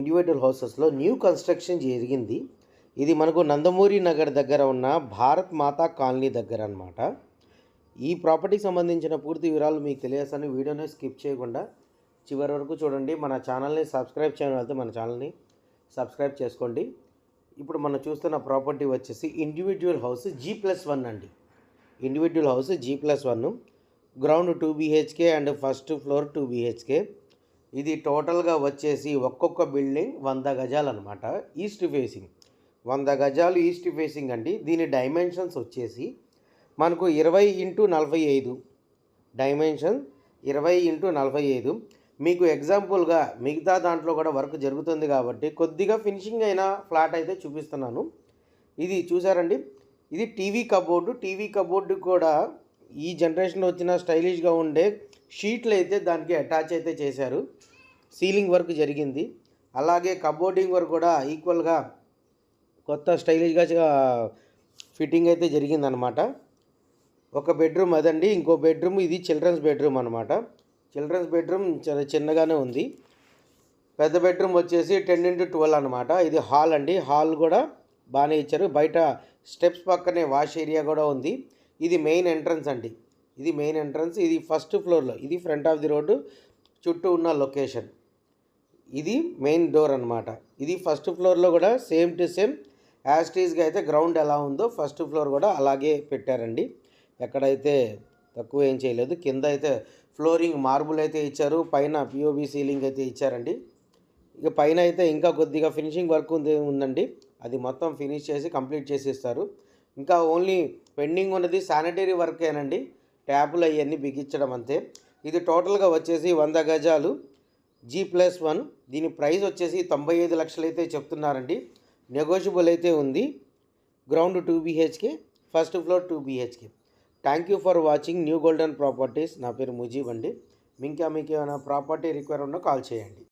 Individual హౌసెస్లో new construction జరిగింది. ఇది మనకు నందమూరి నగర్ దగ్గర ఉన్న భారత్ మాతా కాలనీ దగ్గర అన్నమాట. ఈ ప్రాపర్టీకి సంబంధించిన పూర్తి వివరాలు మీకు తెలియజేస్తాను. వీడియోని స్కిప్ చేయకుండా చివరి వరకు చూడండి. మన ఛానల్ని సబ్స్క్రైబ్ చేయడం వెళ్తే మన ఛానల్ని సబ్స్క్రైబ్ చేసుకోండి. ఇప్పుడు మనం చూస్తున్న ప్రాపర్టీ వచ్చేసి individual house G plus one అండి. Individual house G plus one ground two BHK and first floor two BHK ఇది టోటల్గా వచ్చేసి ఒక్కొక్క బిల్డింగ్ వంద గజాలు అనమాట ఈస్ట్ ఫేసింగ్. వంద గజాలు ఈస్ట్ ఫేసింగ్ అండి. దీని డైమెన్షన్స్ వచ్చేసి మనకు ఇరవై ఇంటూ నలభై ఐదు. డైమెన్షన్ ఇరవై ఇంటూ నలభై ఐదు. మీకు ఎగ్జాంపుల్గా మిగతా దాంట్లో కూడా వర్క్ జరుగుతుంది కాబట్టి కొద్దిగా ఫినిషింగ్ అయిన ఫ్లాట్ అయితే చూపిస్తున్నాను. ఇది చూసారండి? ఇది టీవీ కబోర్డు. టీవీ కబోర్డు కూడా ఈ జనరేషన్లో వచ్చిన స్టైలిష్గా ఉండే షీట్లు అయితే దానికి అటాచ్ అయితే చేశారు. సీలింగ్ వర్క్ జరిగింది. అలాగే కబోర్డింగ్ వర్క్ కూడా ఈక్వల్గా కొత్త స్టైలిష్గా ఫిట్టింగ్ అయితే జరిగిందనమాట. ఒక బెడ్రూమ్ అదండి. ఇంకో బెడ్రూమ్ ఇది చిల్డ్రన్స్ బెడ్రూమ్ అనమాట. చిల్డ్రన్స్ బెడ్రూమ్ చాలా చిన్నగానే ఉంది. పెద్ద బెడ్రూమ్ వచ్చేసి టెన్ ఇంటూ ట్వెల్వ్ అనమాట. ఇది హాల్ అండి. హాల్ కూడా బాగానే ఇచ్చారు. బయట స్టెప్స్ పక్కనే వాష్ ఏరియా కూడా ఉంది. ఇది మెయిన్ ఎంట్రన్స్ అండి. ఇది మెయిన్ ఎంట్రన్స్ ఇది ఫస్ట్ ఫ్లోర్లో ఇది ఫ్రంట్ ఆఫ్ ది రోడ్డు చుట్టూ ఉన్న లొకేషన్. ఇది మెయిన్ డోర్ అనమాట ఇది ఫస్ట్ ఫ్లోర్లో కూడా సేమ్ టు సేమ్ యాస్టీస్గా అయితే గ్రౌండ్ ఎలా ఉందో ఫస్ట్ ఫ్లోర్ కూడా అలాగే పెట్టారండి. ఎక్కడైతే తక్కువ ఏం చేయలేదు కింద అయితే ఫ్లోరింగ్ మార్బుల్ అయితే ఇచ్చారు పైన పిఓబి సీలింగ్ అయితే ఇచ్చారండి. ఇక పైన అయితే ఇంకా కొద్దిగా ఫినిషింగ్ వర్క్ ఉంది ఉందండి. అది మొత్తం ఫినిష్ చేసి కంప్లీట్ చేసి ఇస్తారు ఇంకా ఓన్లీ పెండింగ్ ఉన్నది శానిటరీ వర్కేనండి. ట్యాపులు అవన్నీ బిగించడం అంతే. ఇది టోటల్గా వచ్చేసి వంద గజాలు. G plus one. దీని ప్రైస్ వచ్చేసి తొంభై ఐదు లక్షలు అయితే చెప్తున్నారండి. నెగోషియబుల్ అయితే ఉంది. Ground two BHK first floor two BHK. Thank you for watching new golden properties. నా పేరు ముజీబ్ అండి. ఇంకా మీకు ఏమైనా ప్రాపర్టీ రిక్వైర్ ఉన్నా కాల్ చేయండి.